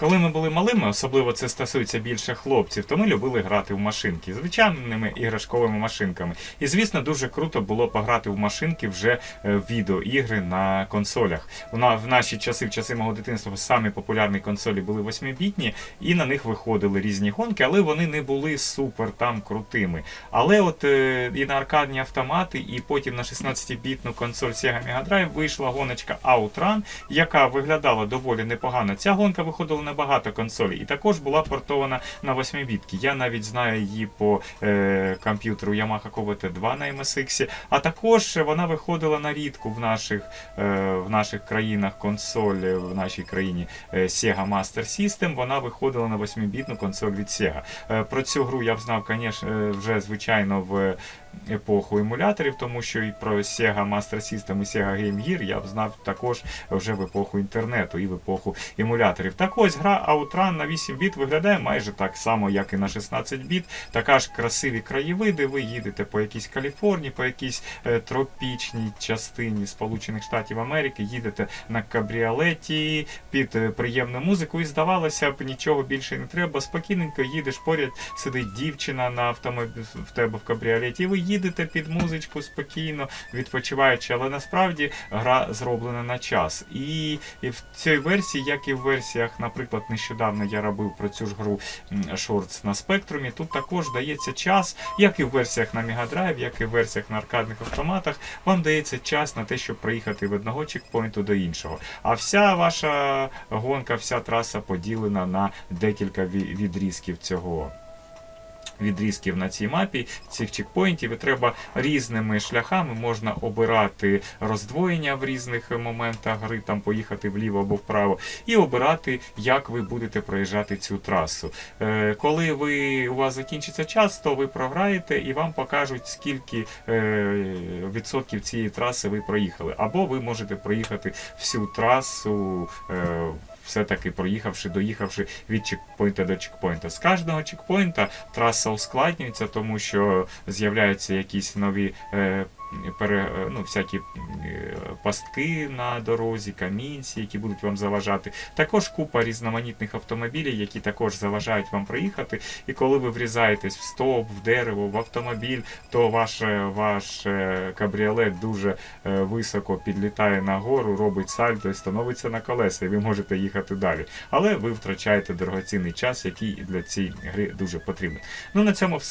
Коли ми були малими, особливо це стосується більше хлопців, то ми любили грати в машинки звичайними іграшковими машинками. І звісно, дуже круто було пограти в машинки вже е, відеоігри на консолях. Вона в наші часи, в часи мого дитинства, самі популярні консолі були 8-бітні, і на них виходили різні гонки, але вони не були супер там крутими. Але от е, і на аркадні автомати, і потім на 16-бітну консоль Sega Mega Drive вийшла гоночка Outrun, яка виглядала доволі непогано. Ця гонка виходила на багато консолей і також була портована на 8-бітки. Я навіть знаю її по е, комп'ютеру Yamaha QVT2 на MSX, а також вона виходила на рідку в наших, е, в наших країнах консоль, е, в нашій країні е, Sega Master System. Вона виходила на 8-бітну консоль від Sega. Е, про цю гру я знав, звісно, вже звичайно в епоху емуляторів, тому що і про Sega Master System і Sega Game Gear я б знав також вже в епоху інтернету і в епоху емуляторів. Так ось гра Outrun на 8 біт виглядає майже так само, як і на 16 біт. Така ж красиві краєвиди. Ви їдете по якійсь Каліфорнії, по якійсь е, тропічній частині Сполучених Штатів Америки, їдете на кабріолеті під е, приємну музику, і здавалося б, нічого більше не треба. Спокійненько їдеш поряд, сидить дівчина на автомобілі в тебе в кабріолеті, і ви їдете під музичку спокійно, відпочиваючи, але насправді гра зроблена на час. І, і в цій версії, як і в версіях, наприклад, нещодавно я робив про цю ж гру Shorts на спектрумі, тут також дається час, як і в версіях на Drive, як і в версіях на аркадних автоматах, вам дається час на те, щоб проїхати від одного чекпоінту до іншого. А вся ваша гонка, вся траса поділена на декілька відрізків цього відрізків на цій мапі, цих чекпоінтів, і треба різними шляхами можна обирати роздвоєння в різних моментах гри, там поїхати вліво або вправо, і обирати, як ви будете проїжджати цю трасу. Е, коли ви, у вас закінчиться час, то ви програєте і вам покажуть, скільки е, відсотків цієї траси ви проїхали. Або ви можете проїхати всю трасу. Е, все-таки проїхавши, доїхавши від чекпоінта до чекпоінта. З кожного чекпоінта траса ускладнюється, тому що з'являються якісь нові. Е, Пере, ну, всякі е, пастки на дорозі, камінці, які будуть вам заважати. Також купа різноманітних автомобілів, які також заважають вам проїхати. І коли ви врізаєтесь в стовп, в дерево, в автомобіль, то ваш, е, ваш е, кабріолет дуже е, високо підлітає нагору, робить сальто і становиться на колеса, і ви можете їхати далі. Але ви втрачаєте дорогоцінний час, який для цієї гри дуже потрібен. Ну на цьому все.